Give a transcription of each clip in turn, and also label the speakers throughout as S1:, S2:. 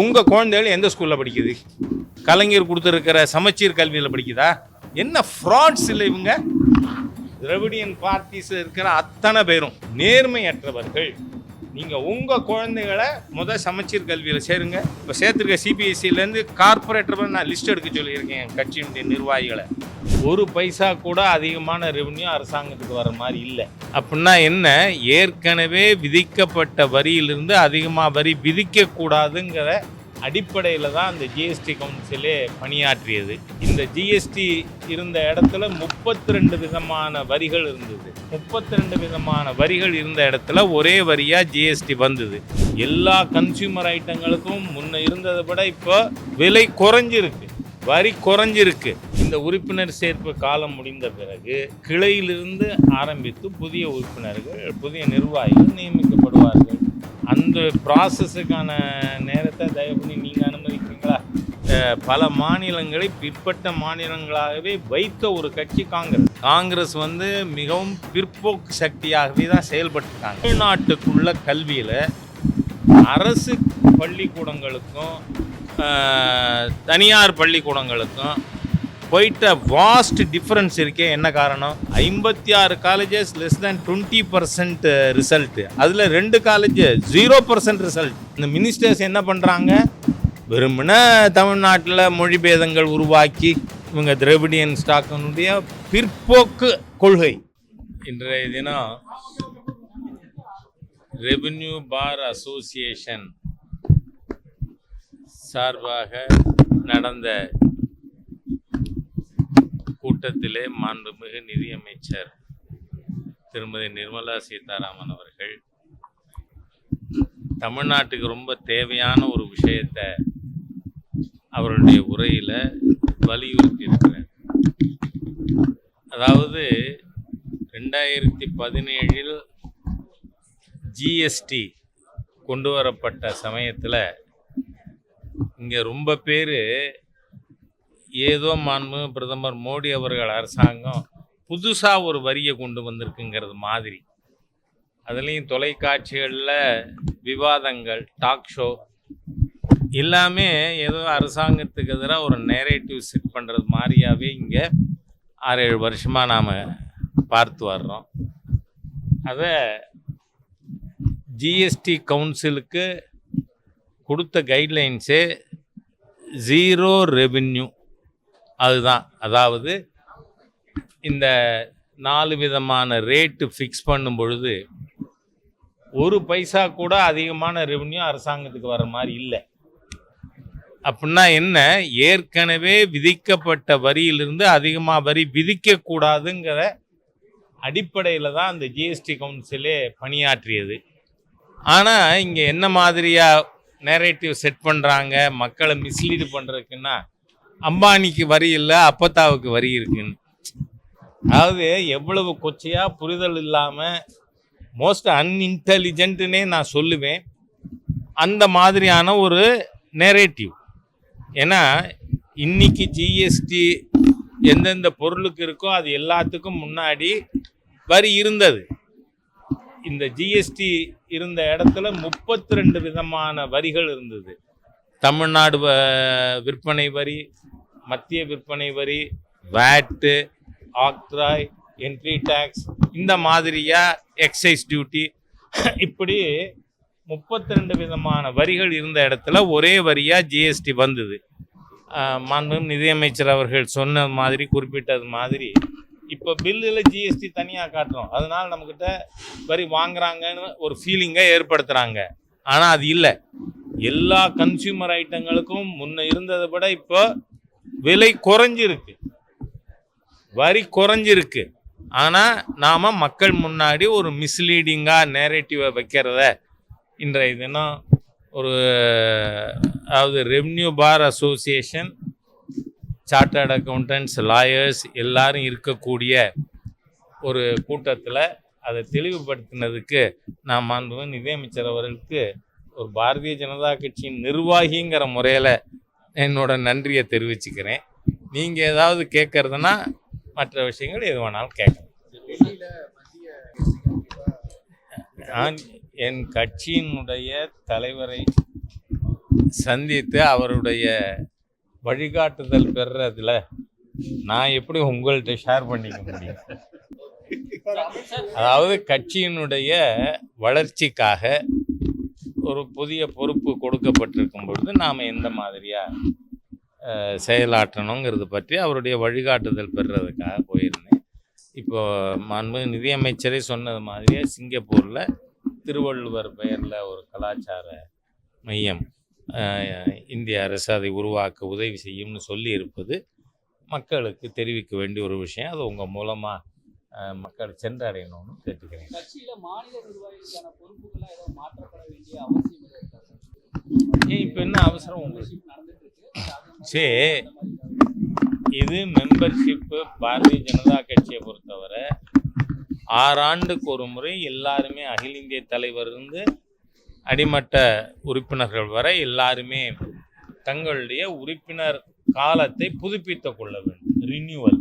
S1: உங்கள் குழந்தைகள் எந்த ஸ்கூலில் படிக்குது? கலைஞர் கொடுத்துருக்கிற சமச்சீர் கல்வியில் படிக்குதா? என்ன ஃப்ராட்ஸ் இல்லை இவங்க? திராவிடியன் பார்ட்டிஸ் இருக்கிற அத்தனை பேரும் நேர்மையற்றவர்கள். நீங்கள் உங்கள் குழந்தைகளை முதல் சமச்சீர் கல்வியில் சேருங்க. இப்போ சேர்த்துருக்க சிபிஎஸ்சிலேருந்து கார்பரேட்டர் நான் லிஸ்ட் எடுக்க சொல்லியிருக்கேன் என் கட்சியினுடைய நிர்வாகிகளை. ஒரு பைசா கூட அதிகமான ரெவன்யூ அரசாங்கத்துக்கு வர மாதிரி இல்லை. அப்படின்னா என்ன? ஏற்கனவே விதிக்கப்பட்ட வரியிலிருந்து அதிகமாக வரி விதிக்கக்கூடாதுங்கிற அடிப்படையில் தான் அந்த ஜிஎஸ்டி கவுன்சிலே பணியாற்றியது. இந்த ஜிஎஸ்டி இருந்த இடத்துல முப்பத்தி ரெண்டு விதமான வரிகள் இருந்தது. முப்பத்தி ரெண்டு விதமான வரிகள் இருந்த இடத்துல ஒரே வரியாக ஜிஎஸ்டி வந்தது. எல்லா கன்சியூமர் ஐட்டங்களுக்கும் முன்ன இருந்ததை விட இப்போ விலை குறைஞ்சிருக்கு. வரி குறைஞ்சிருக்கு. இந்த உறுப்பினர் சேர்ப்பு காலம் முடிந்த பிறகு கிளையிலிருந்து ஆரம்பித்து புதிய உறுப்பினர்கள் புதிய நிர்வாகிகள் நியமிக்கப்படுவார்கள். அந்த ப்ராசஸுக்கான நேரத்தை தயவு பண்ணி நீங்கள் அனுமதிக்கிறீங்களா? பல மாநிலங்களை பிற்பட்ட மாநிலங்களாகவே வைத்த ஒரு கட்சி காங்கிரஸ். காங்கிரஸ் வந்து மிகவும் பிற்போக்கு சக்தியாகவே தான் செயல்பட்டுருக்காங்க தமிழ்நாட்டுக்குள்ள கல்வியில் அரசு பள்ளிக்கூடங்களுக்கும் தனியார் பள்ளிக்கூடங்களுக்கும் போயிட்ட வாஸ்ட் டிஃப்ரென்ஸ் இருக்கே. என்ன காரணம்? ஐம்பத்தி ஆறு colleges less than twenty percent result அதில் ரெண்டு காலேஜ் ஜீரோ பர்சன்ட் ரிசல்ட் இந்த மினிஸ்டர்ஸ் என்ன பண்ணுறாங்க வெறுமனே தமிழ்நாட்டில் மொழிபேதங்கள் உருவாக்கி இவங்க திரவிடியன் ஸ்டாக்கினுடைய பிற்போக்கு கொள்கை. இன்றைய தினம் ரெவென்யூ பார் அசோசியேஷன் சார்பாக நடந்த கூட்டத்திலே மாண்புமிகு நிதியமைச்சர் திருமதி நிர்மலா சீதாராமன் அவர்கள். தமிழ்நாட்டுக்கு ரொம்ப தேவையான ஒரு விஷயத்தை அவருடைய உரையில் வலியுறுத்தி இருக்கிறார் அதாவது ரெண்டாயிரத்தி பதினேழில் ஜிஎஸ்டி கொண்டு வரப்பட்ட சமயத்தில் இங்கே ரொம்ப பேர் ஏதோ மாண்பு பிரதமர் மோடி அவர்கள் அரசாங்கம் புதுசாக ஒரு வரியை கொண்டு வந்திருக்குங்கிறது மாதிரி. அதுலேயும் தொலைக்காட்சிகளில் விவாதங்கள் டாக் ஷோ எல்லாமே ஏதோ அரசாங்கத்துக்கு எதிராக ஒரு நேரேட்டிவ் செட் பண்ணுறது மாதிரியாவே இங்கே ஆறு ஏழு வருஷமாக நாம் பார்த்து வர்றோம். அதை ஜிஎஸ்டி கவுன்சிலுக்கு கொடுத்த கைட்லைன்ஸே ஜீரோ ரெவென்யூ அதுதான். அதாவது இந்த நாலு விதமான ரேட்டு ஃபிக்ஸ் பண்ணும் பொழுது ஒரு பைசா கூட அதிகமான ரெவென்யூ அரசாங்கத்துக்கு வர மாதிரி இல்லை. அப்படின்னா என்ன? ஏற்கனவே விதிக்கப்பட்ட வரியிலிருந்து அதிகமாக வரி விதிக்கக்கூடாதுங்கிற அடிப்படையில் தான் அந்த ஜிஎஸ்டி கவுன்சிலே பணியாற்றியது. ஆனால் இங்கே என்ன மாதிரியாக நேரேட்டிவ் செட் பண்ணுறாங்க மக்களை மிஸ்லீடு பண்ணுறதுக்குன்னா அம்பானிக்கு வரி இல்லை அப்பத்தாவுக்கு வரி இருக்குன்னு. அதாவது எவ்வளவு கொச்சையாக புரிதல் இல்லாமல் மோஸ்ட் அன்இன்டெலிஜென்ட்னே நான் சொல்லுவேன். அந்த மாதிரியான ஒரு நேரேட்டிவ் ஏன்னா இன்னைக்கு ஜிஎஸ்டி எந்தெந்த பொருளுக்கு இருக்கோ அது எல்லாத்துக்கும் முன்னாடி வரி இருந்தது. இந்த ஜிஎஸ்டி இருந்த இடத்துல முப்பத்தி ரெண்டு விதமான வரிகள் இருந்தது. தமிழ்நாடு வ- விற்பனை வரி மத்திய விற்பனை வரி வேட்டு ஆக்ட்ராய் என்ட்ரி டேக்ஸ் இந்த மாதிரியாக எக்ஸைஸ் டியூட்டி இப்படி முப்பத்தி ரெண்டு விதமான வரிகள் இருந்த இடத்துல ஒரே வரியாக ஜிஎஸ்டி வந்தது. ஆஹ் நிதியமைச்சர் அவர்கள் சொன்ன மாதிரி குறிப்பிட்டது மாதிரி இப்போ பில்லில் ஜிஎஸ்டி தனியாக காட்டுறோம். அதனால் நம்மக்கிட்ட வரி வாங்குறாங்கன்னு ஒரு ஃபீலிங்கை ஏற்படுத்துகிறாங்க ஆனால் அது இல்லை. எல்லா கன்சியூமர் ஐட்டங்களுக்கும் முன்ன இருந்ததை விட இப்போ விலை குறைஞ்சிருக்கு. வரி குறைஞ்சிருக்கு. ஆனால் நாம் மக்கள் முன்னாடி ஒரு மிஸ்லீடிங்காக நேரேட்டிவை வைக்கிறத இன்றைய தினம் ஒரு அதாவது revenue bar association chartered accountants lawyers எல்லாரும் இருக்கக்கூடிய ஒரு கூட்டத்தில் அதை தெளிவுபடுத்தினதுக்கு நான் மாண்பு நிதியமைச்சர் அவர்களுக்கு ஒரு பாரதிய ஜனதா கட்சியின் நிர்வாகிங்கிற முறையில் என்னோட நன்றியை தெரிவிச்சுக்கிறேன். நீங்கள் ஏதாவது கேட்குறதுனா மற்ற விஷயங்கள் எது வேணாலும் கேட்கலாம். நான் என் கட்சியினுடைய தலைவரை சந்தித்து அவருடைய வழிகாட்டுதல் பெறுறதுல நான் எப்படி உங்கள்கிட்ட ஷேர் பண்ணிக்க முடியும்? அதாவது கட்சியினுடைய வளர்ச்சிக்காக ஒரு புதிய பொறுப்பு கொடுக்கப்பட்டிருக்கும் பொழுது நாம் எந்த மாதிரியாக செயலாற்றணுங்கிறது பற்றி அவருடைய வழிகாட்டுதல் பெறுறதுக்காக போயிருந்தேன். இப்போ மாண்பு நிதியமைச்சரே சொன்னது மாதிரியே சிங்கப்பூரில் திருவள்ளுவர் பெயரில் ஒரு கலாச்சார மையம் இந்திய அரசு அதை உருவாக்க உதவி செய்யும்னு சொல்லி இருப்பது மக்களுக்கு தெரிவிக்க வேண்டிய ஒரு விஷயம். அது உங்கள் மூலமாக மக்கள் சென்றடையணும்னு கேட்டுக்கிறேன்
S2: கட்சியில மாநில நிர்வாகிகளுக்கான பொறுப்புகள்லாம் ஏதோ மாற்றப்பட வேண்டிய அவசியம் இல்லை இருக்கா சார்?
S1: ஏன் இப்போ என்ன அவசரம் உங்களுக்கு? சரி இது மெம்பர்ஷிப்பு பாரதிய ஜனதா கட்சியை பொறுத்தவரை ஆறாண்டுக்கு ஒரு முறை எல்லாருமே அகில இந்திய தலைவர் இருந்து அடிமட்ட உறுப்பினர்கள் வரை எல்லாருமே தங்களுடைய உறுப்பினர் காலத்தை புதுப்பித்து கொள்ள வேண்டும். ரினியூவல்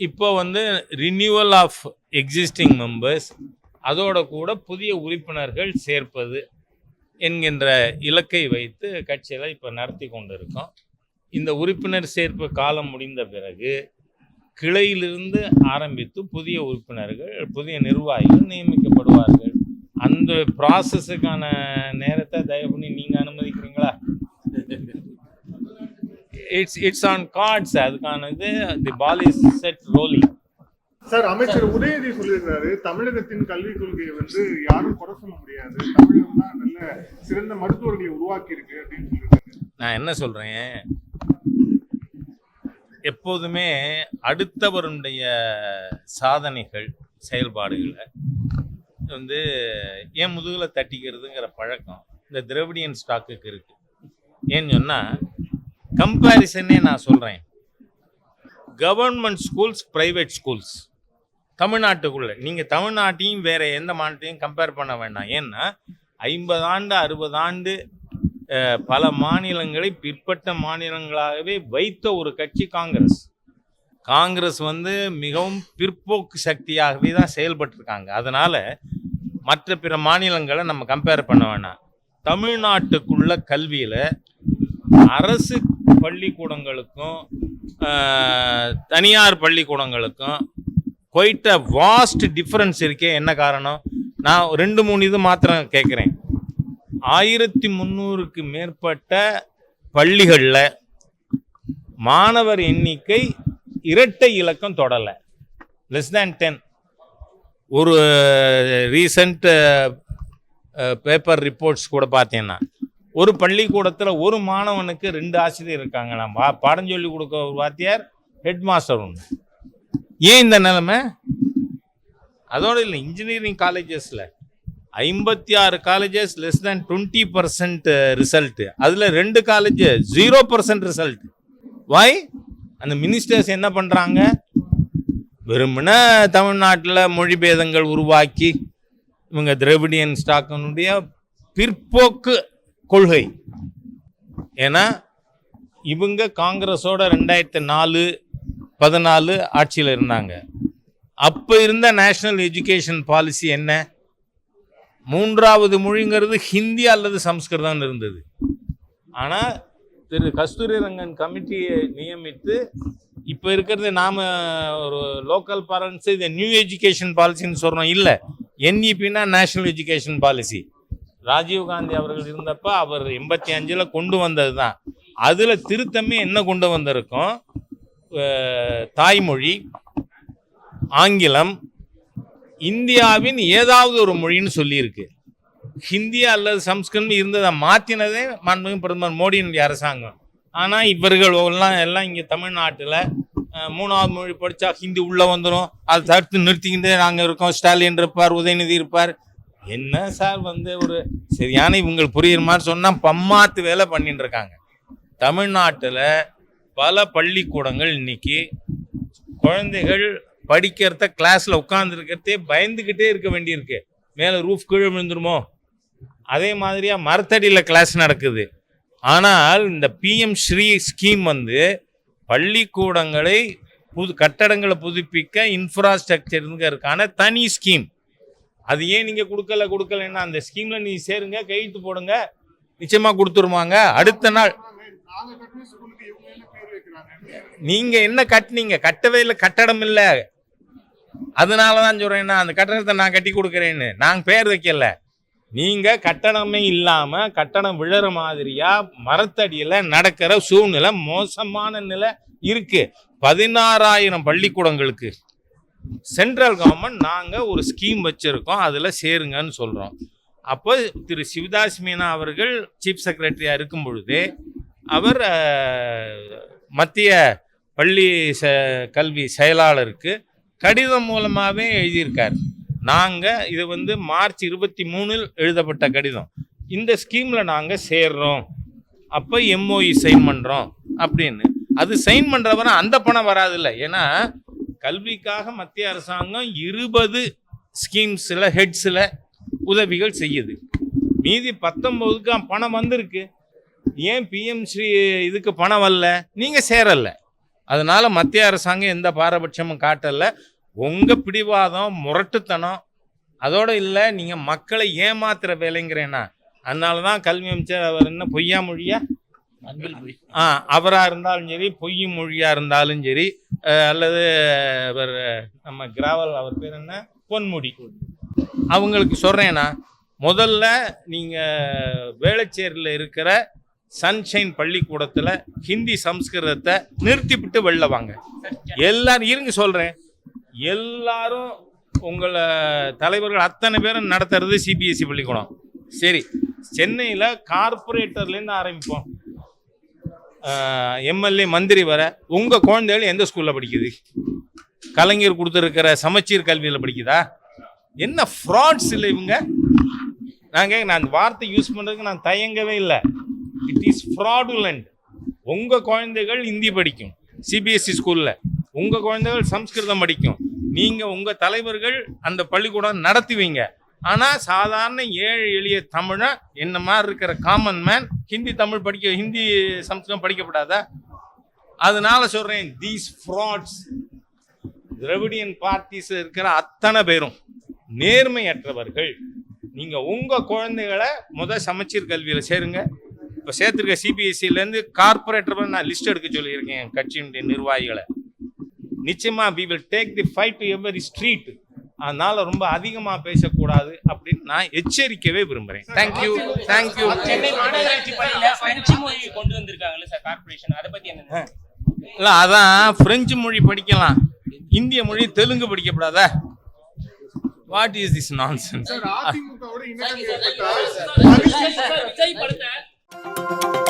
S1: இப்போ வந்து ரினியூவல் ஆஃப் எக்ஸிஸ்டிங் மெம்பர்ஸ் அதோட கூட புதிய உறுப்பினர்கள் சேர்ப்பது என்கின்ற இலக்கை வைத்து கட்சியில் இப்போ நடத்தி கொண்டிருக்கோம். இந்த உறுப்பினர் சேர்ப்பு காலம் முடிந்த பிறகு கிளையிலிருந்து ஆரம்பித்து புதிய உறுப்பினர்கள் புதிய நிர்வாகிகள் நியமிக்கப்படுவார்கள். அந்த ப்ராசஸுக்கான நேரத்தை தயவு பண்ணி நீங்கள் அனுமதிக்கிறீங்களா? இட்ஸ் இட்ஸ் ஆன் கார்ட்ஸ் அதுக்கான இது the ball is set rolling
S3: sir அமைச்சர் உதயநிதி சொல்லியிருக்காரு தமிழகத்தின் கல்விக் கொள்கையை வந்து யாரும் குறை சொல்ல முடியாது. தமிழகம் தான் நல்ல சிறந்த மருத்துவர்களை உருவாக்கி இருக்கு அப்படின்னு சொல்லியிருக்காரு.
S1: நான் என்ன சொல்கிறேன் எப்போதுமே அடுத்தவருடைய சாதனைகள் செயல்பாடுகளை வந்து ஏன் முதுகில் தட்டிக்கிறதுங்கிற பழக்கம் இந்த திரவிடியன் ஸ்டாக்குக்கு இருக்குது ஏன்னு சொன்னால் கம்பேரிசனே நான் சொல்கிறேன் கவர்மெண்ட் ஸ்கூல்ஸ் ப்ரைவேட் ஸ்கூல்ஸ் தமிழ்நாட்டுக்குள்ளே. நீங்கள் தமிழ்நாட்டையும் வேறு எந்த மாநிலத்தையும் கம்பேர் பண்ண வேண்டாம். ஏன்னா ஐம்பது ஆண்டு அறுபது ஆண்டு பல மாநிலங்களை பிற்பட்ட மாநிலங்களாகவே வைத்த ஒரு கட்சி காங்கிரஸ். காங்கிரஸ் வந்து மிகவும் பிற்போக்கு சக்தியாகவே தான் செயல்பட்டிருக்காங்க. அதனால் மற்ற பிற மாநிலங்களை நம்ம கம்பேர் பண்ண வேணாம். தமிழ்நாட்டுக்குள்ள கல்வியில் அரசு பள்ளிக்கூடங்களுக்கும் தனியார் பள்ளிக்கூடங்களுக்கும் குவைட் அ வாஸ்ட் டிஃப்ரென்ஸ் இருக்கே. என்ன காரணம்? நான் ரெண்டு மூணு இது மாத்திரம் கேட்குறேன். ஆயிரத்தி முந்நூறுக்கு மேற்பட்ட பள்ளிகளில் மாணவர் எண்ணிக்கை இரட்டை இலக்கம் தொடலை. லெஸ் தேன் டென் ஒரு ரீசண்ட் பேப்பர் ரிப்போர்ட்ஸ் கூட பார்த்தீங்கன்னா ஒரு பள்ளிக்கூடத்தில் ஒரு மாணவனுக்கு ரெண்டு ஆசிரியர் இருக்காங்களாம். பா பாடம் சொல்லி கொடுக்க ஒரு வாத்தியார் ஹெட் மாஸ்டர் ஒன்று ஏன் இந்த நிலைமை? அதோடு இல்லை இன்ஜினியரிங் காலேஜஸில் ஐம்பத்தி ஆறு colleges less than twenty percent result அதில் ரெண்டு college zero percent result why அந்த மினிஸ்டர்ஸ் என்ன பண்ணுறாங்க வெறுமன தமிழ்நாட்டில் மொழிபேதங்கள் உருவாக்கி இவங்க திரவிடியன் ஸ்டாக்கனுடைய பிற்போக்கு கொள்கை. ஏன்னா இவங்க காங்கிரஸோட ரெண்டாயிரத்தி நாலு பதினாலு ஆட்சியில் இருந்தாங்க. அப்போ இருந்த நேஷ்னல் எஜுகேஷன் பாலிசி என்ன? மூன்றாவது மொழிங்கிறது ஹிந்தி அல்லது சம்ஸ்கிருதம் இருந்தது. ஆனால் திரு கஸ்தூரி ரங்கன் கமிட்டியை நியமித்து இப்போ இருக்கிறது நாம் ஒரு லோக்கல் பேரண்ட்ஸு இதை நியூ எஜுகேஷன் பாலிசின்னு சொல்கிறோம் இல்லை என்இபின்னா national education policy Rajiv Gandhi அவர்கள் இருந்தப்போ அவர் எண்பத்தி அஞ்சில் கொண்டு வந்தது தான் அதில் திருத்தமே என்ன கொண்டு வந்திருக்கோம்? தாய்மொழி ஆங்கிலம் இந்தியாவின் ஏதாவது ஒரு மொழின்னு சொல்லியிருக்கு. ஹிந்தி அல்லது சம்ஸ்கிருதம் இருந்ததை மாற்றினதே மாண்புமிகு பிரதமர் மோடியினுடைய அரசாங்கம். ஆனால் இவர்கள் எல்லாம் எல்லாம் இங்கே தமிழ்நாட்டில் மூணாவது மொழி படித்தா ஹிந்தி உள்ளே வந்துடும் அதை தடுத்து நிறுத்திக்கிட்டே நாங்கள் இருக்கோம். ஸ்டாலின் இருப்பார் உதயநிதி இருப்பார். என்ன சார் வந்து ஒரு சரியான இவங்களுக்கு புரியுற மாதிரி சொன்னால் பம்மாத்து வேலை பண்ணிட்டு இருக்காங்க. தமிழ்நாட்டில் பல பள்ளிக்கூடங்கள் இன்னைக்கு குழந்தைகள் படிக்கிறத கிளாஸில் உட்காந்துருக்கிறதே பயந்துக்கிட்டே இருக்க வேண்டியிருக்கு. மேலே ரூஃப் கீழே விழுந்துருமோ? அதே மாதிரியா மரத்தடியில் கிளாஸ் நடக்குது. ஆனால் இந்த பிஎம் ஸ்ரீ ஸ்கீம் வந்து பள்ளிக்கூடங்களை புது கட்டடங்களை புதுப்பிக்க இன்ஃப்ராஸ்ட்ரக்சருங்கிறதுக்கான தனி ஸ்கீம் அது ஏன் நீங்கள் கொடுக்கல கொடுக்கலன்னா அந்த ஸ்கீமில் நீ சேருங்க கையெழுத்து போடுங்க நிச்சயமாக கொடுத்துருவாங்க. அடுத்த நாள்
S3: என்ன
S1: நீங்க என்ன கட்டுனீங்க? கட்டவே இல்லை கட்டடம் இல்லை. அதனால தான் சொல்றேன் அந்த கட்டடத்தை நான் கட்டி கொடுக்குறேன்னு. நாங்கள் பேர் வைக்கல. நீங்க கட்டணமே இல்லாம கட்டடம் விழற மாதிரியா மரத்தடியில நடக்கிற சூழ்நிலை மோசமான நிலை இருக்கு. பதினாறாயிரம் பள்ளிக்கூடங்களுக்கு. சென்ட்ரல் கவர்மெண்ட் நாங்கள் ஒரு ஸ்கீம் வச்சுருக்கோம் அதில் சேருங்கன்னு சொல்கிறோம் அப்போ திரு சிவதாஸ் மீனா அவர்கள் சீஃப் செக்ரட்டரியாக இருக்கும் பொழுது அவர் மத்திய பள்ளி ச கல்வி செயலாளருக்கு கடிதம் மூலமாகவே எழுதியிருக்கார். நாங்கள் இது வந்து மார்ச் இருபத்தி மூணில் எழுதப்பட்ட கடிதம். இந்த ஸ்கீமில் நாங்கள் சேர்றோம். அப்போ எம்ஓஇ சைன் பண்ணுறோம் அப்படின்னு. அது சைன் பண்ணுறவரை அந்த பணம் வராதில்ல. ஏன்னா கல்விக்காக மத்திய அரசாங்கம் இருபது ஸ்கீம்ஸில் ஹெட்ஸில் உதவிகள் செய்யுது. மீதி பத்தொம்போதுக்கு பணம் வந்திருக்கு. ஏன் பிஎம்ஸ்ரீ இதுக்கு பணம் வரல? நீங்கள் சேரல. அதனால மத்திய அரசாங்கம் எந்த பாரபட்சமும் காட்டல. உங்கள் பிடிவாதம் முரட்டுத்தனம் அதோட இல்லை நீங்கள் மக்களை ஏமாத்துற வேலைங்கிறேன்னா அதனால தான் கல்வி அமைச்சர் அவர் என்ன பொய்யா மொழியா? ஆ அவராக இருந்தாலும் சரி பொய் மொழியாக இருந்தாலும் சரி அல்லது அவர் நம்ம கிராவல் அவர் பேர் என்ன? பொன்முடி. அவங்களுக்கு சொல்கிறேன்னா முதல்ல நீங்கள் வேளச்சேரியில் இருக்கிற சன்ஷைன் பள்ளிக்கூடத்தில் ஹிந்தி சம்ஸ்கிருதத்தை நிறுத்திவிட்டு வெளில வாங்க. எல்லாரும் இருங்க சொல்கிறேன் எல்லாரும் உங்களை தலைவர்கள் அத்தனை பேரும் நடத்துறது சிபிஎஸ்சி பள்ளிக்கூடம். சரி சென்னையில் கார்பரேட்டர்லேருந்து ஆரம்பிப்போம். எம்எல்ஏ மந்திரி வர உங்கள் குழந்தைகள் எந்த ஸ்கூலில் படிக்குது? கலைஞர் கொடுத்துருக்கிற சமச்சீர் கல்வியில் படிக்குதா? என்ன ஃப்ராட்ஸ் இல்லை இவங்க? நாங்கள் நான் அந்த வார்த்தை யூஸ் பண்ணுறதுக்கு நான் தயங்கவே இல்லை. இட் இஸ் ஃப்ராடுலண்ட் உங்கள் குழந்தைகள் ஹிந்தி படிக்கும். சிபிஎஸ்சி ஸ்கூலில் உங்கள் குழந்தைகள் சம்ஸ்கிருதம் படிக்கும். நீங்கள் உங்கள் தலைவர்கள் அந்த பள்ளிக்கூடம் நடத்துவீங்க. ஆனால் சாதாரண ஏழை எளிய தமிழை என்ன மாதிரி இருக்கிற காமன் மேன் ஹிந்தி தமிழ் படிக்க ஹிந்தி சம்ஸ்கிருதம் படிக்கப்படாதா? அதனால சொல்கிறேன் தீஸ் ஃப்ராட்ஸ் திரவிடியன் பார்ட்டிஸ் இருக்கிற அத்தனை பேரும் நேர்மையற்றவர்கள். நீங்கள் உங்கள் குழந்தைகளை முத சமச்சீர் கல்வியில் சேருங்க. இப்ப சேர்த்திருக்க சிபிஎஸ்சில இருந்து கார்பரேட்டர் நான் லிஸ்ட் எடுக்க சொல்லியிருக்கேன் என் கட்சியினுடைய நிர்வாகிகளை. நிச்சயமா we will take the fight to every street அதனால ரொம்ப அதிகமா பேசக்கூடாது அப்படின்னு நான் எச்சரிக்கவே விரும்புறேன். தேங்க்யூ தேங்க்யூ
S4: சென்னை மாநகராட்சி பள்ளியில பிரெஞ்சு மொழி கொண்டு வந்திருக்காங்கல்ல சார் கார்ப்பரேஷன் அதை பத்தி என்ன
S1: இல்ல அதான் பிரெஞ்சு மொழி படிக்கலாம். இந்திய மொழி Telugu படிக்கப்படாதா. What is this nonsense
S3: sir
S2: Thank you.